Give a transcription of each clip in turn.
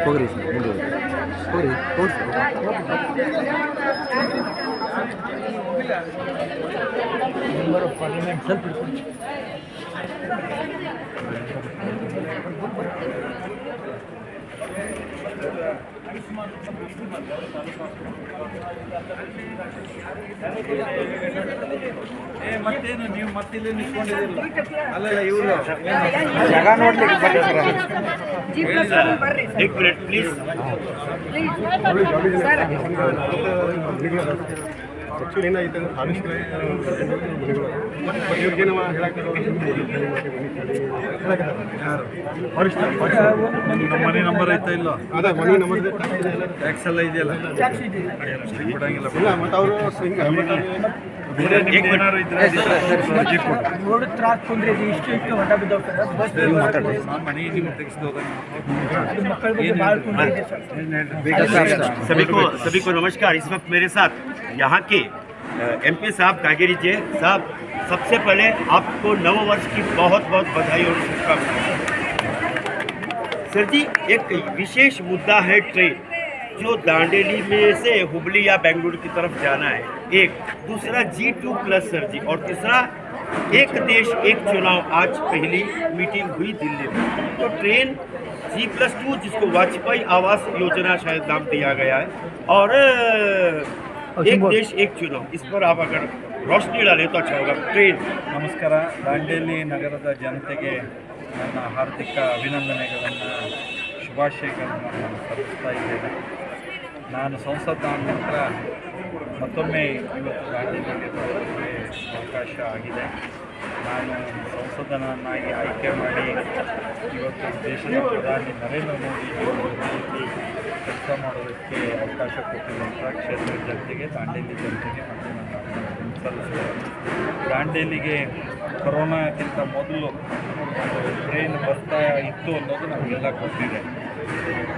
ಹೋಗ್ರಿ ಸರ್ ಮುಂದೆ ಹೋಗ್ರಿ ಹೋಗ್ರಿ ಹೋಗ್ರಿ ಮೆಂಬರ್ ಆಫ್ ಪಾರ್ಲಿಮೆಂಟ್ ಸ್ವಲ್ಪ ಹಿಡ್ಕೊಳ್ಳಿ. ಏ ಮತ್ತೇನು ನೀವು ಮತ್ತಿಲ್ಲಿ ನಿಂತ್ಕೊಂಡಿದ್ದೀರಲ್ಲ ಅಲ್ಲಲ್ಲ ಇವರು ಜಾಗ ನೋಡ್ಲಿಕ್ಕೆ ಬರ್ತಾರೆ एक मिनट प्लीज ಆ್ಯಕ್ಚುಲಿ ಏನಾಯ್ತು ಅಂದ್ರೆ ಫಾರೆಸ್ಟ್ ಇವ್ರಿಗೆ ನಾವು ಹೇಳಕ್ಕೆ ಫಾರೆಸ್ಟ್ ನಿಮ್ಮ ಮನೆ ನಂಬರ್ ಐತಾ ಇಲ್ಲ ಅದ ಮನೆ ನಂಬರ್ ಟ್ಯಾಕ್ಸ್ ಎಲ್ಲ ಇದೆಯಲ್ಲ ಬಿಡಂಗಿಲ್ಲ ಇಲ್ಲ ಮತ್ತು ಅವರು ಹಿಂಗೆ ಬೇರೆ ನಿಮ್ಗೆ ಏನಾದ್ರು ಇದ್ರೆ ರೋಡ್ ತ್ರಾಸ್ ತೊಂದ್ರೆ ಇದು ಇಷ್ಟು ಇಷ್ಟು ಹೊಂಟ ಬಿದ್ದೋಗ್ತದೆ ಬಸ್ ನಾನು ಮನೆ ನಿಮ್ಮ ತೆಗೆಸ್ದು ಮಕ್ಕಳ ಬಗ್ಗೆ ಭಾಳ ತೊಂದರೆ ಇದೆ ಸರ್ सभी को सभी को नमस्कार इस वक्त मेरे साथ यहाँ के एमपी साहब कागेरी जी साहब, सबसे पहले आपको नव वर्ष की बहुत बहुत बधाई और शुभकामनाएँ। सर जी, एक विशेष मुद्दा है ट्रेन, जो दांडेली में से हुबली या बेंगलुरु की तरफ़ जाना है। एक, दूसरा G two plus sir ji, और तीसरा, एक देश, एक चुनाव, आज पहली मीटिंग हुई दिल्ली में। तो ट्रेन जी प्लस टू जिसको वाजपेयी आवास योजना शायद नाम दिया गया है, और एक देश एक चुनाव इस पर आप अगर रोशनी डालें तो अच्छा होगा ट्रेन ನಮಸ್ಕಾರ ದಾಂಡೇಲಿ ನಗರದ ಜನತೆಗೆ ನನ್ನ ಹಾರ್ದಿಕ ಅಭಿನಂದನೆಗಳನ್ನು ಶುಭಾಶಯಗಳನ್ನು ನಾನು ಸಲ್ಲಿಸ್ತಾ ಇದ್ದೇನೆ ನಾನು ಸಂಸತ್ತಾದ ನಂತರ ಮತ್ತೊಮ್ಮೆ ಇವತ್ತು ದಾಂಡೇಲಿಗೆ ಬರೋದಕ್ಕೆ ಅವಕಾಶ ಆಗಿದೆ ನಾನು ಸಂಸದನನ್ನಾಗಿ ಆಯ್ಕೆ ಮಾಡಿ ಇವತ್ತು ದೇಶದ ಪ್ರಧಾನಿ ನರೇಂದ್ರ ಮೋದಿ ಕೆಲಸ ಮಾಡೋದಕ್ಕೆ ಅವಕಾಶ ಕೊಟ್ಟಿರುವಂಥ ಕ್ಷೇತ್ರದ ಜನತೆಗೆ, ದಾಂಡೇಲಿ ಜನತೆಗೆ ಮತ್ತು ನನ್ನ ಸಲ್ಲಿಸಿದೆ ದಾಂಡೇಲಿಗೆ ಕೊರೋನಾಕ್ಕಿಂತ ಮೊದಲು ಟ್ರೈನ್ ಬರ್ತಾ ಇತ್ತು ಅನ್ನೋದು ನಮಗೆಲ್ಲ ಗೊತ್ತಿದೆ.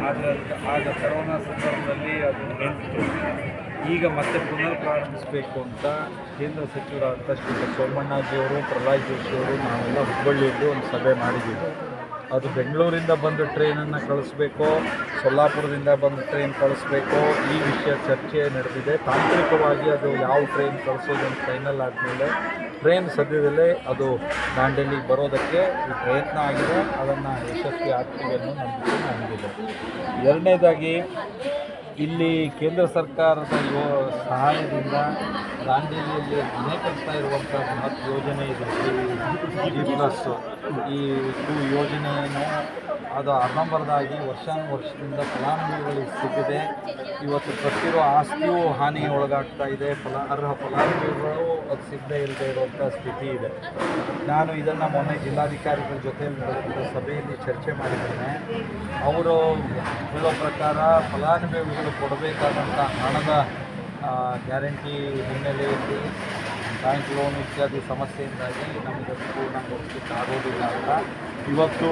ಆದರೆ ಆಗ ಕರೋನಾ ಸಂದರ್ಭದಲ್ಲಿ ಅದು ನಿಂತು ಈಗ ಮತ್ತೆ ಪುನರ್ ಪ್ರಾರಂಭಿಸಬೇಕು ಅಂತ ಕೇಂದ್ರ ಸಚಿವರಾದಂಥ ಶ್ರೀ ಸೋಮಣ್ಣಜಿಯವರು ಪ್ರಹ್ಲಾದ್ ಜೋಶಿಯವರು ನಾವೆಲ್ಲ ಹುಬ್ಬಳ್ಳಿಯಲ್ಲಿ ಒಂದು ಸಭೆ ಮಾಡಿದ್ದೀವಿ. ಅದು ಬೆಂಗಳೂರಿಂದ ಬಂದು ಟ್ರೈನನ್ನು ಕಳಿಸ್ಬೇಕು, ಸೊಲ್ಲಾಪುರದಿಂದ ಬಂದು ಟ್ರೈನ್ ಕಳಿಸ್ಬೇಕು. ಈ ವಿಷಯ ಚರ್ಚೆ ನಡೆದಿದೆ. ತಾಂತ್ರಿಕವಾಗಿ ಅದು ಯಾವ ಟ್ರೈನ್ ಕಳಿಸೋದು ಅಂತ ಫೈನಲ್ ಆದಮೇಲೆ ಟ್ರೈನ್ ಸದ್ಯದಲ್ಲೇ ಅದು ದಾಂಡೇಲಿಗೆ ಬರೋದಕ್ಕೆ ಪ್ರಯತ್ನ ಆಗಿದೆ. ಅದನ್ನು ಯಶಸ್ವಿ ಆಗ್ತೀವಿ ಅನ್ನೋ ನಂಬಿಕೆ ನನಗಿದೆ ಎರಡನೇದಾಗಿ ಇಲ್ಲಿ ಕೇಂದ್ರ ಸರ್ಕಾರದ ಯೋ, ಸಹಾಯದಿಂದ ದಾಂಡೇಲಿಯಲ್ಲಿ ಮನೆ ಕಟ್ತಾ ಇರುವಂಥ ಬೃಹತ್ ಯೋಜನೆ ಇದೆ. ಈ ಪ್ಲಸ್ ಈ ಯೋಜನೆಯನ್ನು ಅದು ವರ್ಷಾನು ವರ್ಷದಿಂದ ಫಲಾನುಭವಿಗಳಿಗೆ ಸಿಕ್ಕಿದೆ. ಇವತ್ತು ಕಟ್ಟಿರೋ ಆಸ್ತಿಯೂ ಹಾನಿಗೆ ಒಳಗಾಗ್ತಾ ಇದೆ. ಫಲ, ಅರ್ಹ ಫಲಾನುಭವಿಗಳು ಅದು ಸಿಗದೇ ಇಲ್ಲದೆ ಇರುವಂಥ ಸ್ಥಿತಿ ಇದೆ. ನಾನು ಇದನ್ನು ಮೊನ್ನೆ ಜಿಲ್ಲಾಧಿಕಾರಿಗಳ ಜೊತೆಯಲ್ಲಿ ನಡೆದ ಸಭೆಯಲ್ಲಿ ಚರ್ಚೆ ಮಾಡಿದ್ದೇನೆ. ಅವರು ಹೇಳೋ ಪ್ರಕಾರ ಫಲಾನುಭವಿಗಳು ಕೊಡಬೇಕಾದಂಥ ಹಣದ ಗ್ಯಾರಂಟಿ ಹಿನ್ನೆಲೆಯಲ್ಲಿ ಬ್ಯಾಂಕ್ ಲೋನ್ ಇತ್ಯಾದಿ ಸಮಸ್ಯೆಯಿಂದಾಗಿ ನಮಗೆ ಪೂರ್ಣ ಕೊಡಲಿಕ್ಕೆ ಆಗೋದಿಲ್ಲ ಅಂತ ಇವತ್ತು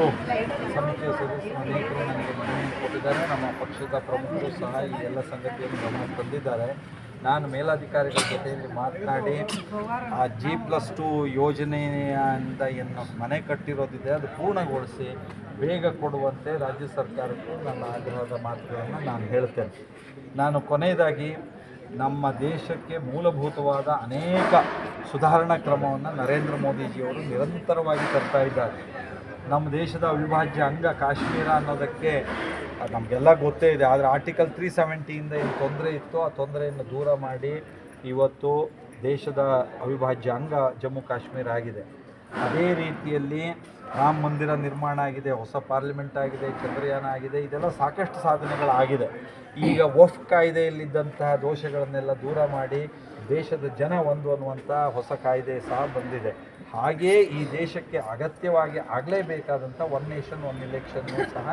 ಸಮಿತಿಯ ಸದಸ್ಯರು ಅನೇಕರು ನನಗೆ ಮನವಿಯನ್ನು ಕೊಟ್ಟಿದ್ದಾರೆ. ನಮ್ಮ ಪಕ್ಷದ ಪ್ರಮುಖರು ಸಹ ಈ ಎಲ್ಲ ಸಂಗತಿಯನ್ನು ಗಮನಕ್ಕೆ ತಂದಿದ್ದಾರೆ. ನಾನು ಮೇಲಾಧಿಕಾರಿಗಳ ಜೊತೆಯಲ್ಲಿ ಮಾತನಾಡಿ, ಆ ಜಿ ಪ್ಲಸ್ ಟು ಯೋಜನೆಯಿಂದ ಏನು ಮನೆ ಕಟ್ಟಿರೋದಿದೆ. ಅದು ಪೂರ್ಣಗೊಳಿಸಿ ಬೇಗ ಕೊಡುವಂತೆ ರಾಜ್ಯ ಸರ್ಕಾರಕ್ಕೂ ನನ್ನ ಆಗ್ರಹದ ಮಾತುಗಳನ್ನು ನಾನು ಹೇಳ್ತೇನೆ. ನಾನು ಕೊನೆಯದಾಗಿ, ನಮ್ಮ ದೇಶಕ್ಕೆ ಮೂಲಭೂತವಾದ ಅನೇಕ ಸುಧಾರಣಾ ಕ್ರಮವನ್ನು ನರೇಂದ್ರ ಮೋದಿಜಿಯವರು ನಿರಂತರವಾಗಿ ತರ್ತಾ ಇದ್ದಾರೆ. ನಮ್ಮ ದೇಶದ ಅವಿಭಾಜ್ಯ ಅಂಗ ಕಾಶ್ಮೀರ ಅನ್ನೋದಕ್ಕೆ ನಮಗೆಲ್ಲ ಗೊತ್ತೇ ಇದೆ. ಆದರೆ ಆರ್ಟಿಕಲ್ ತ್ರೀ ಸೆವೆಂಟಿಯಿಂದ ಏನು ತೊಂದರೆ ಇತ್ತು ಆ ತೊಂದರೆಯನ್ನು ದೂರ ಮಾಡಿ ಇವತ್ತು ದೇಶದ ಅವಿಭಾಜ್ಯ ಅಂಗ ಜಮ್ಮು ಕಾಶ್ಮೀರ ಆಗಿದೆ. ಅದೇ ರೀತಿಯಲ್ಲಿ ರಾಮ ಮಂದಿರ ನಿರ್ಮಾಣ ಆಗಿದೆ, ಹೊಸ ಪಾರ್ಲಿಮೆಂಟ್ ಆಗಿದೆ, ಚಂದ್ರಯಾನ ಆಗಿದೆ, ಇದೆಲ್ಲ ಸಾಕಷ್ಟು ಸಾಧನೆಗಳಾಗಿದೆ. ಈಗ ವಫ್ ಕಾಯ್ದೆಯಲ್ಲಿದ್ದಂತಹ ದೋಷಗಳನ್ನೆಲ್ಲ ದೂರ ಮಾಡಿ ದೇಶದ ಜನ ಒಂದು ಅನ್ನುವಂಥ ಹೊಸ ಕಾಯ್ದೆ ಸಹ ಬಂದಿದೆ. ಹಾಗೆಯೇ ಈ ದೇಶಕ್ಕೆ ಅಗತ್ಯವಾಗಿ ಆಗಲೇಬೇಕಾದಂಥ ಒನ್ ನೇಷನ್ ಒನ್ ಎಲೆಕ್ಷನ್ ಸಹ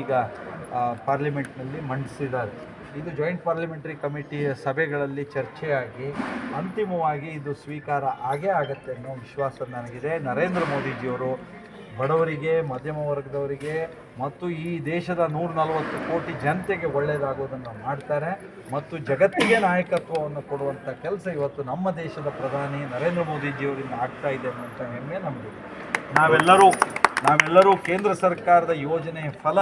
ಈಗ ಪಾರ್ಲಿಮೆಂಟ್ನಲ್ಲಿ ಮಂಡಿಸಿದ್ದಾರೆ. ಇದು ಜಾಯಿಂಟ್ ಪಾರ್ಲಿಮೆಂಟ್ರಿ ಕಮಿಟಿಯ ಸಭೆಗಳಲ್ಲಿ ಚರ್ಚೆಯಾಗಿ ಅಂತಿಮವಾಗಿ ಇದು ಸ್ವೀಕಾರ ಆಗೇ ಆಗುತ್ತೆ ಅನ್ನೋ ವಿಶ್ವಾಸ ನನಗಿದೆ. ನರೇಂದ್ರ ಮೋದಿಜಿಯವರು ಬಡವರಿಗೆ, ಮಧ್ಯಮ ವರ್ಗದವರಿಗೆ ಮತ್ತು ಈ ದೇಶದ ನೂರ ನಲವತ್ತು ಕೋಟಿ ಜನತೆಗೆ ಒಳ್ಳೆಯದಾಗೋದನ್ನು ಮಾಡ್ತಾರೆ. ಮತ್ತು ಜಗತ್ತಿಗೆ ನಾಯಕತ್ವವನ್ನು ಕೊಡುವಂಥ ಕೆಲಸ ಇವತ್ತು ನಮ್ಮ ದೇಶದ ಪ್ರಧಾನಿ ನರೇಂದ್ರ ಮೋದಿಜಿಯವರಿಂದ ಆಗ್ತಾ ಇದೆ ಅನ್ನುವಂಥ ಹೆಮ್ಮೆ ನಮಗೆ. ನಾವೆಲ್ಲರೂ ನಾವೆಲ್ಲರೂ ಕೇಂದ್ರ ಸರ್ಕಾರದ ಯೋಜನೆಯ ಫಲ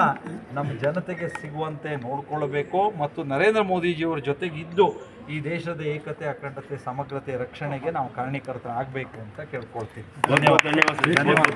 ನಮ್ಮ ಜನತೆಗೆ ಸಿಗುವಂತೆ ನೋಡಿಕೊಳ್ಳಬೇಕು ಮತ್ತು ನರೇಂದ್ರ ಮೋದಿಜಿಯವರ ಜೊತೆಗಿದ್ದು ಈ ದೇಶದ ಏಕತೆ, ಅಖಂಡತೆ, ಸಮಗ್ರತೆ ರಕ್ಷಣೆಗೆ ನಾವು ಕಾರಣೀಕರ್ತರಾಗಬೇಕು ಅಂತ ಕೇಳ್ಕೊಳ್ತೀವಿ. ಧನ್ಯವಾದ. ಧನ್ಯವಾದ.